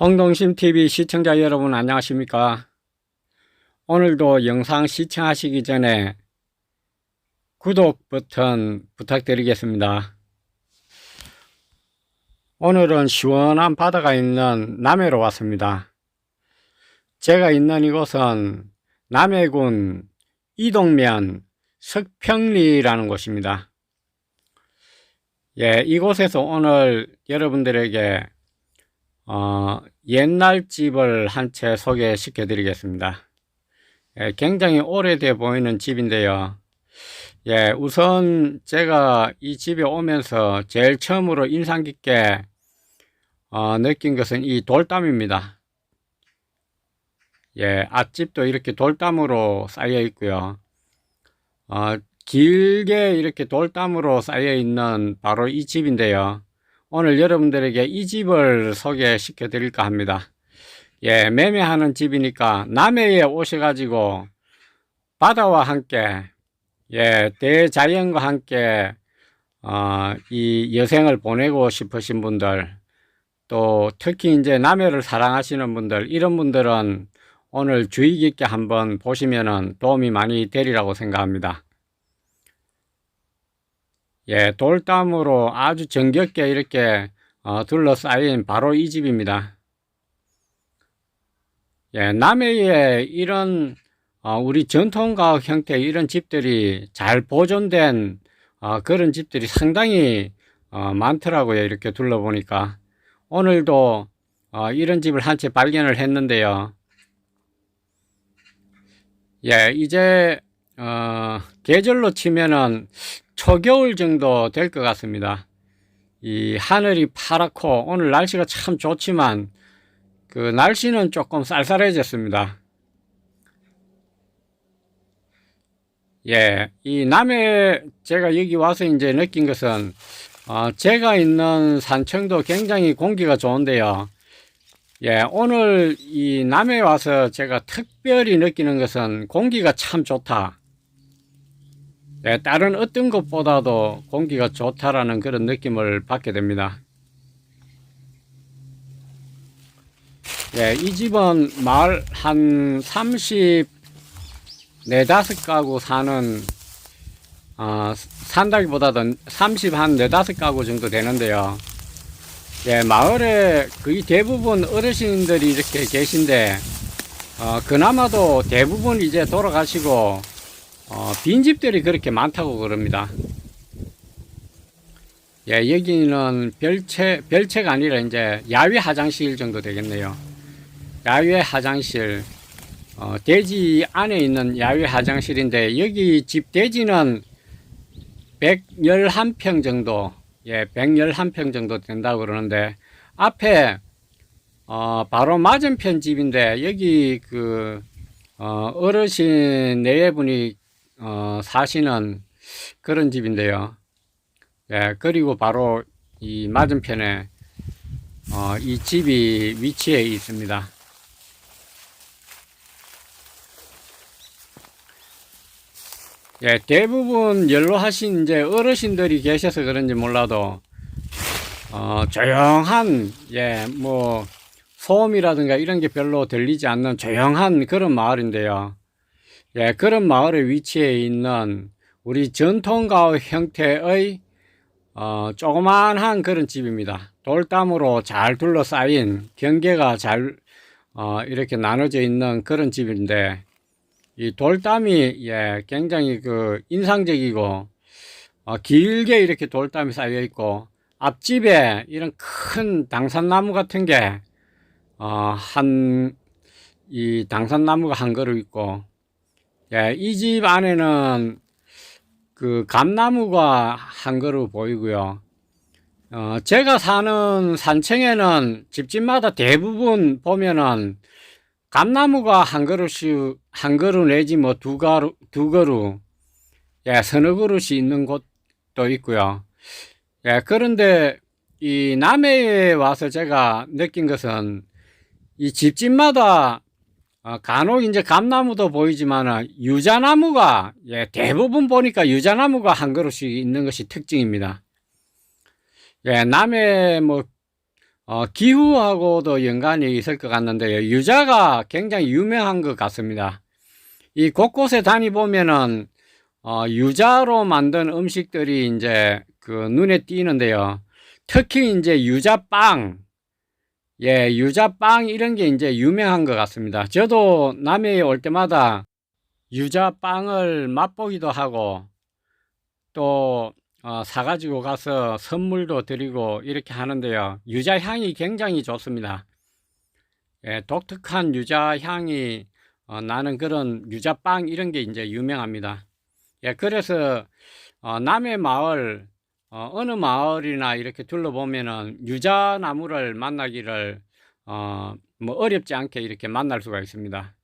홍동심TV 시청자 여러분 안녕하십니까? 오늘도 영상 시청하시기 전에 구독 버튼 부탁드리겠습니다. 오늘은 시원한 바다가 있는 남해로 왔습니다. 제가 있는 이곳은 남해군 이동면 석평리라는 곳입니다. 예, 이곳에서 오늘 여러분들에게 어, 옛날 집을 한 채 소개시켜 드리겠습니다. 예, 굉장히 오래돼 보이는 집인데요. 예, 우선 제가 이 집에 오면서 제일 처음으로 인상 깊게 어, 느낀 것은 이 돌담입니다. 예, 앞집도 이렇게 돌담으로 쌓여 있고요. 어, 길게 이렇게 돌담으로 쌓여 있는 바로 이 집인데요. 오늘 여러분들에게 이 집을 소개시켜 드릴까 합니다. 예, 매매하는 집이니까 남해에 오셔가지고 바다와 함께, 예, 대자연과 함께, 어, 이 여생을 보내고 싶으신 분들, 또 특히 이제 남해를 사랑하시는 분들, 이런 분들은 오늘 주의 깊게 한번 보시면은 도움이 많이 되리라고 생각합니다. 예, 돌담으로 아주 정겹게 이렇게 어, 둘러싸인 바로 이 집입니다. 예, 남해에 이런 어, 우리 전통가옥 형태의 이런 집들이 잘 보존된 어, 그런 집들이 상당히 어, 많더라고요. 이렇게 둘러보니까 오늘도 어, 이런 집을 한 채 발견을 했는데요. 예, 이제 어, 계절로 치면은 초겨울 정도 될 것 같습니다. 이 하늘이 파랗고 오늘 날씨가 참 좋지만 그 날씨는 조금 쌀쌀해졌습니다. 예, 이 남해 제가 여기 와서 이제 느낀 것은 어, 제가 있는 산청도 굉장히 공기가 좋은데요. 예, 오늘 이 남해 와서 제가 특별히 느끼는 것은 공기가 참 좋다. 예, 다른 어떤 것보다도 공기가 좋다라는 그런 느낌을 받게 됩니다. 예, 이 집은 마을 한 30, 네 다섯 가구 사는, 어, 산다기보다도 30, 한 네다섯 가구 정도 되는데요. 예, 마을에 거의 대부분 어르신들이 이렇게 계신데, 어, 그나마도 대부분 이제 돌아가시고, 어, 빈집들이 그렇게 많다고 그럽니다. 예, 여기는 별채, 별채가 아니라 이제 야외 화장실 정도 되겠네요. 야외 화장실, 어, 대지 안에 있는 야외 화장실인데, 여기 집 대지는 111평 정도, 예, 111평 정도 된다고 그러는데, 앞에, 어, 바로 맞은편 집인데, 여기 그, 어, 어르신 네 분이 어, 사시는 그런 집인데요. 예, 그리고 바로 이 맞은편에 어, 이 집이 위치해 있습니다. 예, 대부분 연로하신 이제 어르신들이 계셔서 그런지 몰라도 어, 조용한 예, 뭐 소음이라든가 이런 게 별로 들리지 않는 조용한 그런 마을인데요. 예, 그런 마을에 위치해 있는 우리 전통가옥 형태의 어, 조그만한 그런 집입니다. 돌담으로 잘 둘러싸인 경계가 잘 어, 이렇게 나눠져 있는 그런 집인데 이 돌담이 예, 굉장히 그 인상적이고 어, 길게 이렇게 돌담이 쌓여 있고 앞집에 이런 큰 당산나무 같은 게 어, 한이 당산나무가 한 그루 있고 예, 이 집 안에는 그 감나무가 한 그루 보이고요. 어, 제가 사는 산청에는 집집마다 대부분 보면은 감나무가 한 그루씩, 한 그루 내지 뭐 두 가루, 두 그루, 예, 서너 그루씩 있는 곳도 있고요. 예, 그런데 이 남해에 와서 제가 느낀 것은 이 집집마다 어, 간혹 이제 감나무도 보이지만 유자나무가 예, 대부분 보니까 유자나무가 한 그루씩 있는 것이 특징입니다. 예, 남해 뭐 어, 기후하고도 연관이 있을 것 같는데요. 유자가 굉장히 유명한 것 같습니다. 이 곳곳에 다니 보면은, 어, 유자로 만든 음식들이 이제 그 눈에 띄는데요. 특히 이제 유자빵, 예, 유자빵 이런 게 이제 유명한 것 같습니다. 저도 남해에 올 때마다 유자빵을 맛보기도 하고, 또 어, 사가지고 가서 선물도 드리고 이렇게 하는데요. 유자 향이 굉장히 좋습니다. 예, 독특한 유자 향이 어, 나는 그런 유자빵 이런 게 이제 유명합니다. 예, 그래서 어, 남해 마을 어, 어느 마을이나 이렇게 둘러보면은 유자 나무를 만나기를 어, 뭐 어렵지 않게 이렇게 만날 수가 있습니다.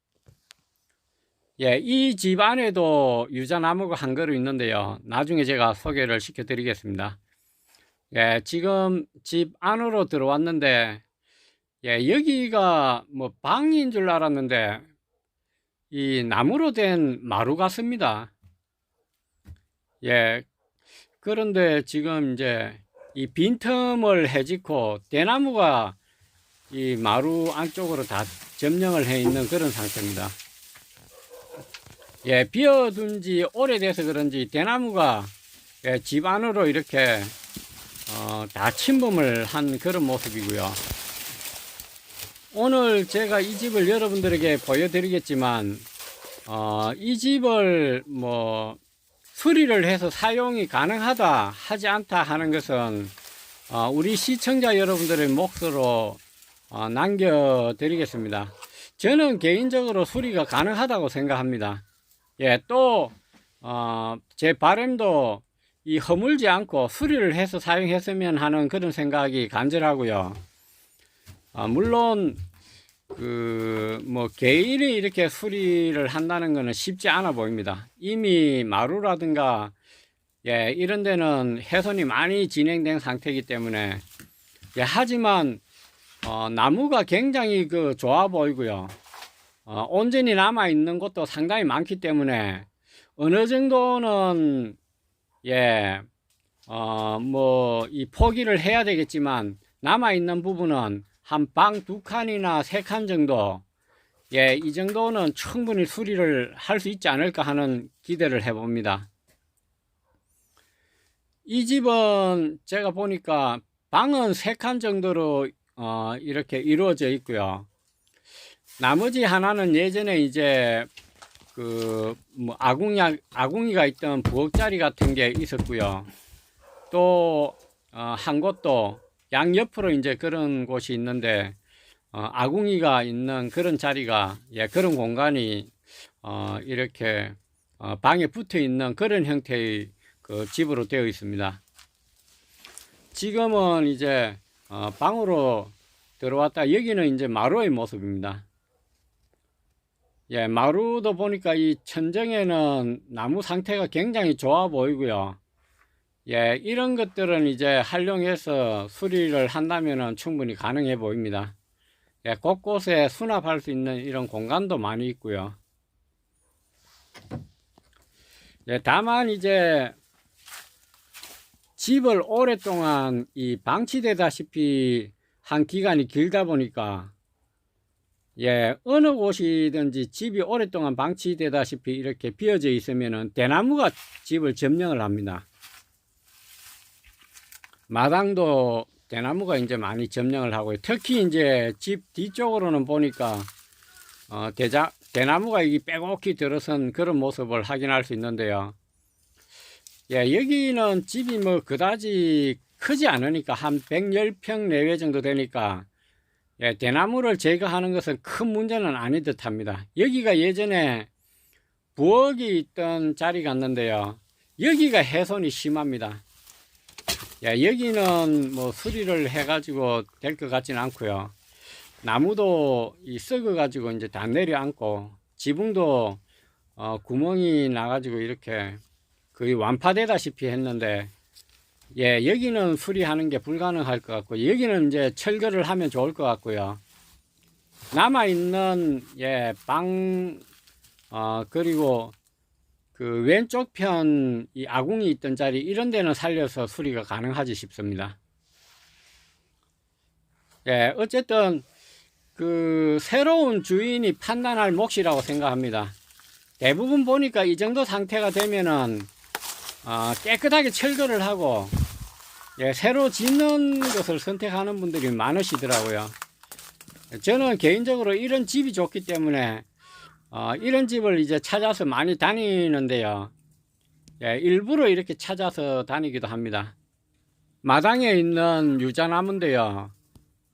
예, 이 집 안에도 유자나무가 한 그루 있는데요. 나중에 제가 소개를 시켜드리겠습니다. 예, 지금 집 안으로 들어왔는데, 예, 여기가 뭐 방인 줄 알았는데, 이 나무로 된 마루 같습니다. 예, 그런데 지금 이제 이 빈틈을 해짓고 대나무가 이 마루 안쪽으로 다 점령을 해 있는 그런 상태입니다. 예, 비어둔 지 오래돼서 그런지 대나무가 예, 집 안으로 이렇게 어, 다 침범을 한 그런 모습이고요. 오늘 제가 이 집을 여러분들에게 보여드리겠지만 어, 이 집을 뭐 수리를 해서 사용이 가능하다 하지 않다 하는 것은 어, 우리 시청자 여러분들의 몫으로 어, 남겨드리겠습니다. 저는 개인적으로 수리가 가능하다고 생각합니다. 예, 또, 어, 제 바람도 이 허물지 않고 수리를 해서 사용했으면 하는 그런 생각이 간절하고요. 아, 물론, 그, 뭐, 개인이 이렇게 수리를 한다는 것은 쉽지 않아 보입니다. 이미 마루라든가, 예, 이런 데는 훼손이 많이 진행된 상태이기 때문에, 예, 하지만, 어, 나무가 굉장히 그 좋아 보이고요. 어, 온전히 남아 있는 곳도 상당히 많기 때문에 어느 정도는 예, 어, 뭐 이 포기를 해야 되겠지만 남아 있는 부분은 한 방 두 칸이나 세 칸 정도 예, 이 정도는 충분히 수리를 할 수 있지 않을까 하는 기대를 해봅니다. 이 집은 제가 보니까 방은 세 칸 정도로 어, 이렇게 이루어져 있고요. 나머지 하나는 예전에 이제 그 뭐 아궁이 아궁이가 있던 부엌 자리 같은 게 있었고요. 또 어, 한 곳도 양 옆으로 이제 그런 곳이 있는데 어, 아궁이가 있는 그런 자리가 예 그런 공간이 어, 이렇게 어, 방에 붙어 있는 그런 형태의 그 집으로 되어 있습니다. 지금은 이제 어, 방으로 들어왔다 여기는 이제 마루의 모습입니다. 예, 마루도 보니까 이 천정에는 나무 상태가 굉장히 좋아 보이고요. 예, 이런 것들은 이제 활용해서 수리를 한다면 충분히 가능해 보입니다. 예, 곳곳에 수납할 수 있는 이런 공간도 많이 있고요. 예, 다만 이제 집을 오랫동안 이 방치되다시피 한 기간이 길다 보니까 예, 어느 곳이든지 집이 오랫동안 방치되다시피 이렇게 비어져 있으면은 대나무가 집을 점령을 합니다. 마당도 대나무가 이제 많이 점령을 하고요. 특히 이제 집 뒤쪽으로는 보니까 어, 대자, 대나무가 이 빼곡히 들어선 그런 모습을 확인할 수 있는데요. 예, 여기는 집이 뭐 그다지 크지 않으니까 한 110평 내외 정도 되니까 예, 대나무를 제거하는 것은 큰 문제는 아니 듯 합니다. 여기가 예전에 부엌이 있던 자리 같는데요. 여기가 훼손이 심합니다. 예, 여기는 뭐 수리를 해가지고 될 것 같지는 않고요. 나무도 이 썩어가지고 이제 다 내려앉고 지붕도 어, 구멍이 나가지고 이렇게 거의 완파되다시피 했는데 예, 여기는 수리하는 게 불가능할 것 같고, 여기는 이제 철거를 하면 좋을 것 같고요. 남아 있는, 예, 방, 어, 그리고 그 왼쪽 편, 이 아궁이 있던 자리, 이런 데는 살려서 수리가 가능하지 싶습니다. 예, 어쨌든 그 새로운 주인이 판단할 몫이라고 생각합니다. 대부분 보니까 이 정도 상태가 되면은 어, 깨끗하게 철거를 하고 예, 새로 짓는 것을 선택하는 분들이 많으시더라고요. 저는 개인적으로 이런 집이 좋기 때문에 어, 이런 집을 이제 찾아서 많이 다니는데요. 예, 일부러 이렇게 찾아서 다니기도 합니다. 마당에 있는 유자나무인데요.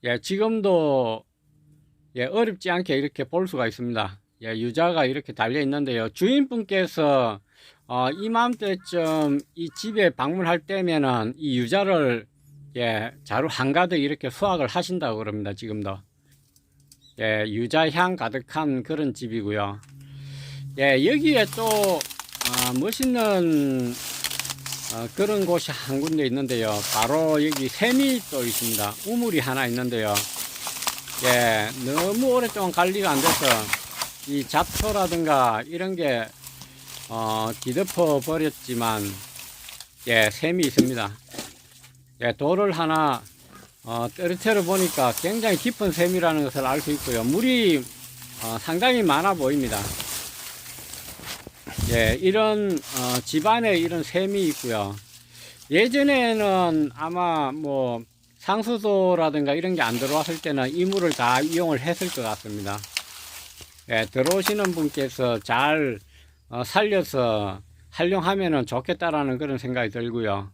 예, 지금도 예, 어렵지 않게 이렇게 볼 수가 있습니다. 예, 유자가 이렇게 달려 있는데요. 주인분께서 어, 이맘때쯤 이 집에 방문할 때면은 이 유자를 예, 자루 한가득 이렇게 수확을 하신다고 그럽니다. 지금도. 예, 유자향 가득한 그런 집이고요. 예, 여기에 또 어, 멋있는 어, 그런 곳이 한 군데 있는데요. 바로 여기 샘이 또 있습니다. 우물이 하나 있는데요. 예, 너무 오랫동안 관리가 안 돼서 이 잡초라든가 이런 게 어, 뒤덮어 버렸지만 예, 샘이 있습니다. 예, 돌을 하나 어, 떨어뜨려 보니까 굉장히 깊은 샘이라는 것을 알 수 있고요. 물이 어, 상당히 많아 보입니다. 예, 이런 어, 집안에 이런 샘이 있고요. 예전에는 아마 뭐 상수도라든가 이런 게 안 들어왔을 때는 이 물을 다 이용을 했을 것 같습니다. 예, 들어오시는 분께서 잘 어, 살려서 활용하면 좋겠다라는 그런 생각이 들고요.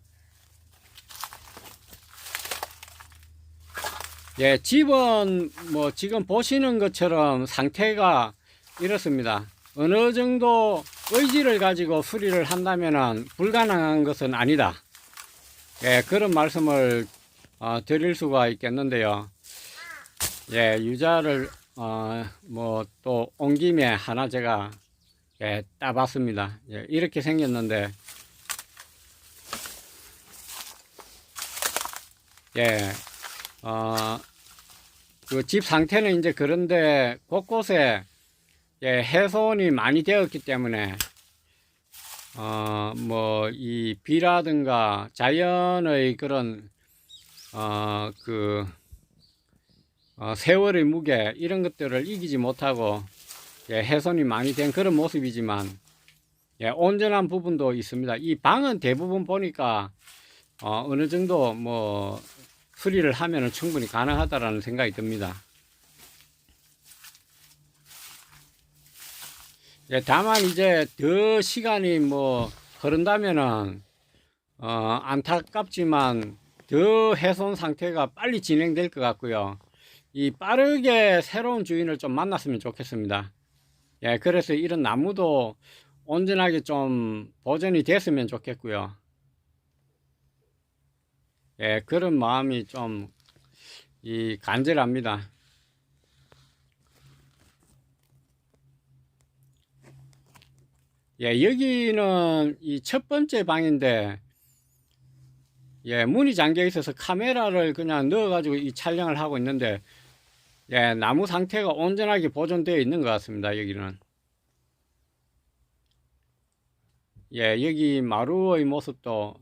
예, 집은 뭐 지금 보시는 것처럼 상태가 이렇습니다. 어느 정도 의지를 가지고 수리를 한다면 불가능한 것은 아니다. 예, 그런 말씀을 어, 드릴 수가 있겠는데요. 예, 유자를 어, 뭐또 온 김에 하나 제가 예, 따봤습니다. 예, 이렇게 생겼는데 예, 어, 그 집 상태는 이제 그런데 곳곳에 예, 해손이 많이 되었기 때문에 어, 뭐 이 비라든가 자연의 그런 어, 그 어, 세월의 무게 이런 것들을 이기지 못하고 예, 훼손이 많이 된 그런 모습이지만 예, 온전한 부분도 있습니다. 이 방은 대부분 보니까 어, 어느 정도 뭐 수리를 하면 충분히 가능하다라는 생각이 듭니다. 예, 다만 이제 더 시간이 뭐 흐른다면은 어, 안타깝지만 더 훼손 상태가 빨리 진행될 것 같고요. 이 빠르게 새로운 주인을 좀 만났으면 좋겠습니다. 예, 그래서 이런 나무도 온전하게 좀 보존이 됐으면 좋겠고요. 예, 그런 마음이 좀, 이, 간절합니다. 예, 여기는 이 첫 번째 방인데, 예, 문이 잠겨 있어서 카메라를 그냥 넣어 가지고 이 촬영을 하고 있는데, 예, 나무 상태가 온전하게 보존되어 있는 것 같습니다, 여기는. 예, 여기 마루의 모습도,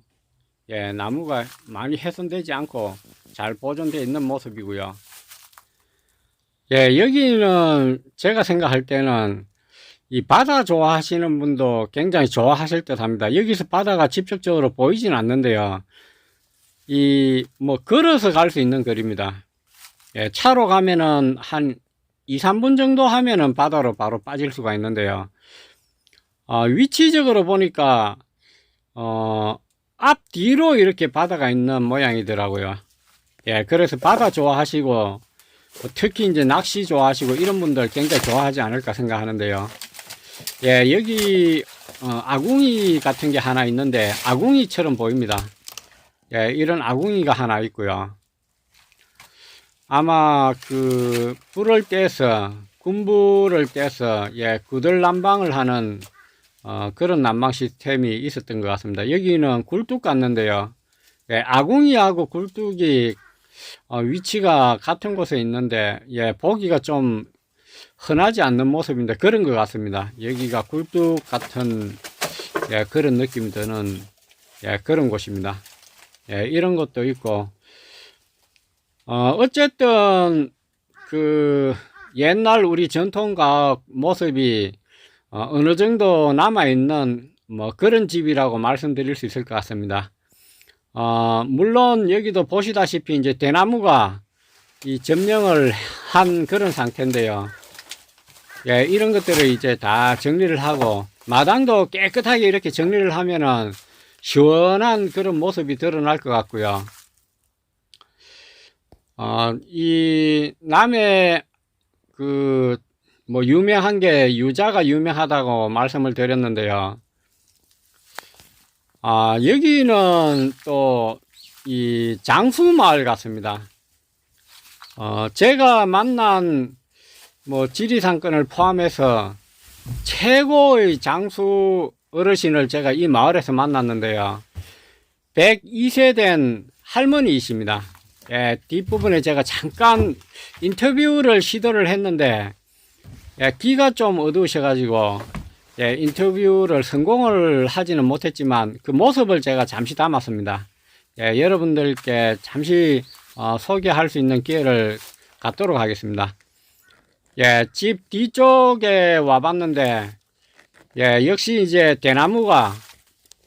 예, 나무가 많이 훼손되지 않고 잘 보존되어 있는 모습이고요. 예, 여기는 제가 생각할 때는 이 바다 좋아하시는 분도 굉장히 좋아하실 듯 합니다. 여기서 바다가 직접적으로 보이진 않는데요. 이, 뭐, 걸어서 갈 수 있는 거리입니다. 예, 차로 가면은 한 2, 3분 정도 하면은 바다로 바로 빠질 수가 있는데요. 어, 위치적으로 보니까, 어, 앞뒤로 이렇게 바다가 있는 모양이더라고요. 예, 그래서 바다 좋아하시고, 뭐 특히 이제 낚시 좋아하시고 이런 분들 굉장히 좋아하지 않을까 생각하는데요. 예, 여기, 어, 아궁이 같은 게 하나 있는데, 아궁이처럼 보입니다. 예, 이런 아궁이가 하나 있고요. 아마 그 불을 떼서 군불을 떼서 예 구들 난방을 하는 어, 그런 난방 시스템이 있었던 것 같습니다. 여기는 굴뚝 같는데요. 예, 아궁이하고 굴뚝이 어, 위치가 같은 곳에 있는데 예 보기가 좀 흔하지 않는 모습인데 그런 것 같습니다. 여기가 굴뚝 같은 예, 그런 느낌이 드는 예, 그런 곳입니다. 예, 이런 것도 있고 어, 어쨌든, 그, 옛날 우리 전통가옥 모습이 어, 어느 정도 남아있는 뭐 그런 집이라고 말씀드릴 수 있을 것 같습니다. 어, 물론 여기도 보시다시피 이제 대나무가 이 점령을 한 그런 상태인데요. 예, 이런 것들을 이제 다 정리를 하고 마당도 깨끗하게 이렇게 정리를 하면은 시원한 그런 모습이 드러날 것 같고요. 어, 이 남해 그 뭐 유명한 게 유자가 유명하다고 말씀을 드렸는데요. 아, 여기는 또 이 장수 마을 같습니다. 어, 제가 만난 뭐 지리산권을 포함해서 최고의 장수 어르신을 제가 이 마을에서 만났는데요. 102세 된 할머니이십니다. 예, 뒷부분에 제가 잠깐 인터뷰를 시도를 했는데, 예, 귀가 좀 어두우셔가지고, 예, 인터뷰를 성공을 하지는 못했지만, 그 모습을 제가 잠시 담았습니다. 예, 여러분들께 잠시 어, 소개할 수 있는 기회를 갖도록 하겠습니다. 예, 집 뒤쪽에 와봤는데, 예, 역시 이제 대나무가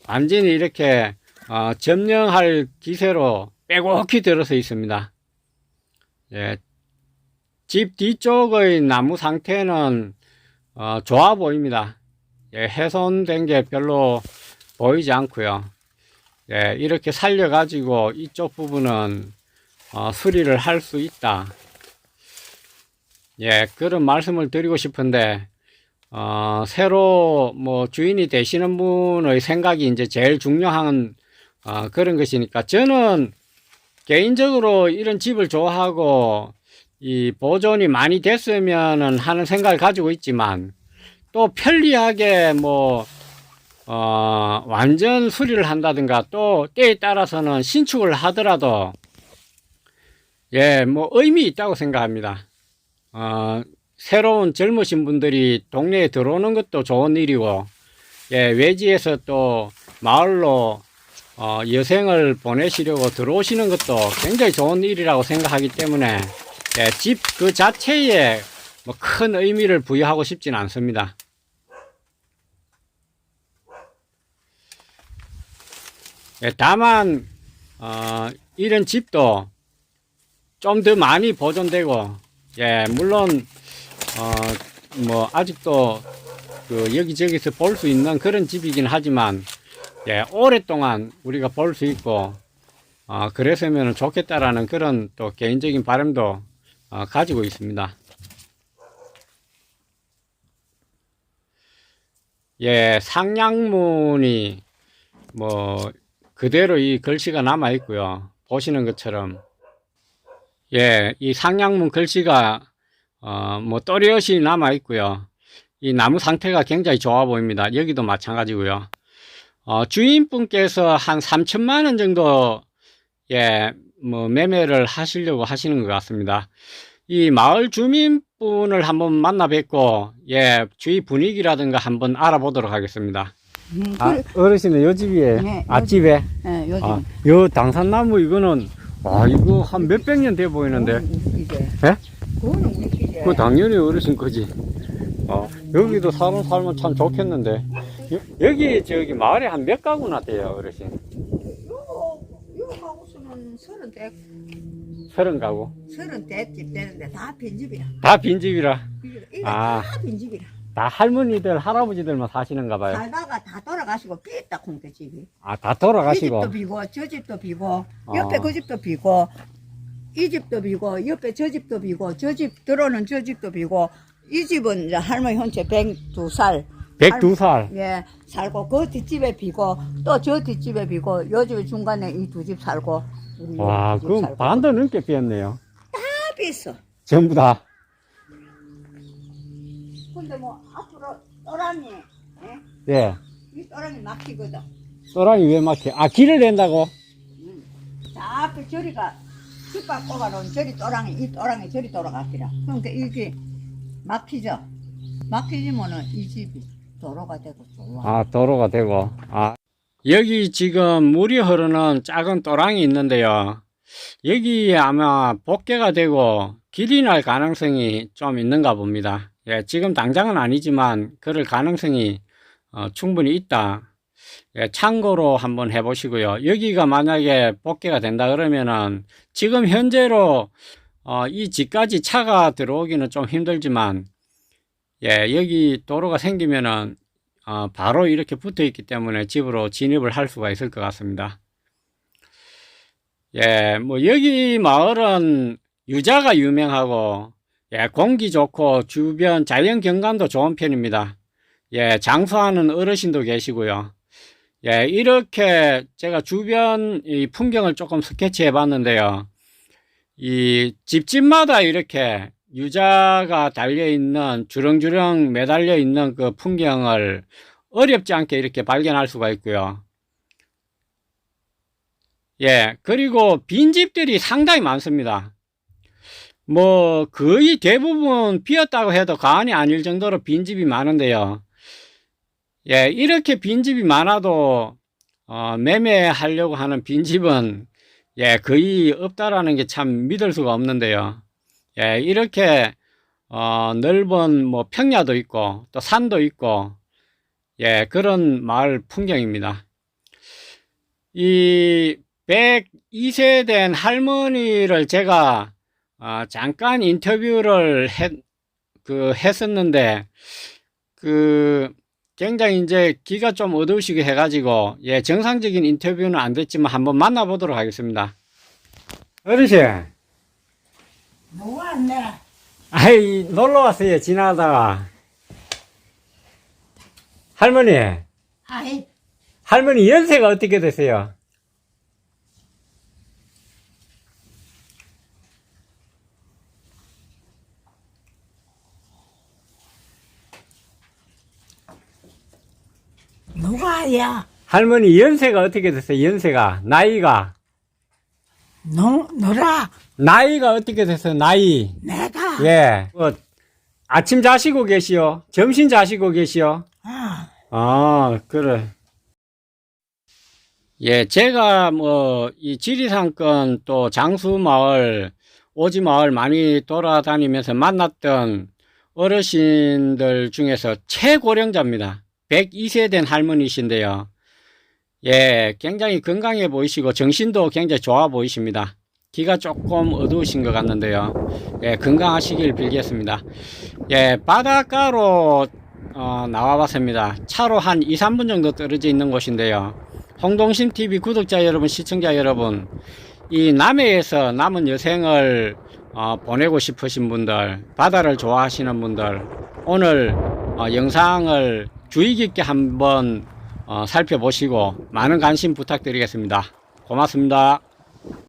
완전히 이렇게 어, 점령할 기세로 빼곡히 들어서 있습니다. 예, 집 뒤쪽의 나무 상태는 어, 좋아 보입니다. 예, 훼손된 게 별로 보이지 않고요. 예, 이렇게 살려가지고 이쪽 부분은 어, 수리를 할 수 있다. 예, 그런 말씀을 드리고 싶은데, 어, 새로 뭐 주인이 되시는 분의 생각이 이제 제일 중요한 어, 그런 것이니까 저는 개인적으로 이런 집을 좋아하고 이 보존이 많이 됐으면은 하는 생각을 가지고 있지만 또 편리하게 뭐 어, 완전 수리를 한다든가 또 때에 따라서는 신축을 하더라도 예, 뭐 의미 있다고 생각합니다. 어, 새로운 젊으신 분들이 동네에 들어오는 것도 좋은 일이고, 예, 외지에서 또 마을로 어, 여생을 보내시려고 들어오시는 것도 굉장히 좋은 일이라고 생각하기 때문에 예, 집그 자체에 뭐 큰 의미를 부여하고 싶지는 않습니다. 예, 다만 어, 이런 집도 좀 더 많이 보존되고 예, 물론 어, 뭐 아직도 그 여기저기서 볼 수 있는 그런 집이긴 하지만 예, 오랫동안 우리가 볼 수 있고 어, 그랬으면 좋겠다라는 그런 또 개인적인 바람도 어, 가지고 있습니다. 예, 상량문이 뭐 그대로 이 글씨가 남아 있고요. 보시는 것처럼 예, 이 상량문 글씨가 어, 뭐 또렷이 남아 있고요. 이 나무 상태가 굉장히 좋아 보입니다. 여기도 마찬가지고요. 어, 주인분께서 한 3천만 원 정도 예, 뭐 매매를 하시려고 하시는 것 같습니다. 이 마을 주민분을 한번 만나 뵙고 예, 주위 분위기라든가 한번 알아보도록 하겠습니다. 음, 아, 그, 어르신은 요 집이에요? 네, 앞집에? 예, 요즘 아, 요 당산나무 이거는 와 이거 한 몇 백 년 돼 보이는데. 예? 그거는 우리 집에. 그 당연히 어르신 거지 어, 여기도 사람 살면 참 좋겠는데 여, 여기 저기 마을에 한 몇 가구나 돼요 어르신 서른 대, 서른 가구 서른 대집 되는데 다 빈집이라. 다 빈집이라 이거, 아. 다 빈집이라. 다 할머니들 할아버지들만 사시는가 봐요 살다가 다 돌아가시고 삐딱 공대 집이. 아 다 이 돌아가시고 집도 비고, 저 집도 비고, 어. 옆에 그 집도 비고, 이 집도 비고, 옆에 저 집도 비고, 저 집 들어오는 저 집도 비고, 이 집은 이제 할머니 현재 102살. 102살 예, 살고 그 뒷집에 비고 또 저 뒷집에 비고 요 집 중간에 이 두 집 살고 와 그럼. 반도 넘게 비었네요 다 비었어. 전부 다 근데 뭐 앞으로 또랑이 예? 예. 이 또랑이 막히거든. 소랑이 왜 막혀 아 길을 낸다고 자 앞에 저리가 집밥 꼽아놓은 저리 또랑이 이 또랑이 저리 돌아갔더라. 그러니까 이게 막히죠. 막히지면은 이 집이 도로가 되고 좋아. 아, 도로가 되고. 아. 여기 지금 물이 흐르는 작은 또랑이 있는데요. 여기 아마 복개가 되고 길이 날 가능성이 좀 있는가 봅니다. 예, 지금 당장은 아니지만 그럴 가능성이 어, 충분히 있다. 예, 참고로 한번 해보시고요. 여기가 만약에 복개가 된다 그러면은 지금 현재로 어, 이 집까지 차가 들어오기는 좀 힘들지만 예, 여기 도로가 생기면은 어, 바로 이렇게 붙어 있기 때문에 집으로 진입을 할 수가 있을 것 같습니다. 예, 뭐 여기 마을은 유자가 유명하고 예, 공기 좋고 주변 자연 경관도 좋은 편입니다. 예, 장수하는 어르신도 계시고요. 예, 이렇게 제가 주변 이 풍경을 조금 스케치해 봤는데요. 이 집집마다 이렇게 유자가 달려 있는 주렁주렁 매달려 있는 그 풍경을 어렵지 않게 이렇게 발견할 수가 있고요. 예, 그리고 빈집들이 상당히 많습니다. 뭐, 거의 대부분 비었다고 해도 과언이 아닐 정도로 빈집이 많은데요. 예, 이렇게 빈집이 많아도, 어, 매매하려고 하는 빈집은, 예, 거의 없다라는 게 참 믿을 수가 없는데요. 예, 이렇게, 어, 넓은 뭐 평야도 있고, 또 산도 있고, 예, 그런 마을 풍경입니다. 이 102세 된 할머니를 제가 어, 잠깐 인터뷰를 했, 그, 했었는데, 그, 굉장히 이제 기가 좀 어두우시게 해가지고, 예, 정상적인 인터뷰는 안 됐지만 한번 만나보도록 하겠습니다. 어르신, 누구 왔네? 아이, 놀러 왔어요, 지나가다가. 할머니, 아이, 할머니 연세가 어떻게 되세요? 누가야? 할머니 연세가 어떻게 되세요? 연세가 나이가 너, 너라? 나이가 어떻게 되세요? 나이. 내가? 예. 뭐, 아침 자시고 계시오? 점심 자시고 계시오? 아, 아 그래. 예 제가 뭐 이 지리산권 또 장수마을 오지마을 많이 돌아다니면서 만났던 어르신들 중에서 최고령자입니다. 102세 된 할머니신데요 예, 굉장히 건강해 보이시고 정신도 굉장히 좋아 보이십니다. 기가 조금 어두우신 것 같는데요. 예, 건강하시길 빌겠습니다. 예, 바닷가로 어, 나와봤습니다. 차로 한 2, 3분 정도 떨어져 있는 곳인데요. 홍동심 TV 구독자 여러분, 시청자 여러분, 이 남해에서 남은 여생을 어, 보내고 싶으신 분들, 바다를 좋아하시는 분들, 오늘 어, 영상을 주의 깊게 한번 어, 살펴보시고 많은 관심 부탁드리겠습니다. 고맙습니다.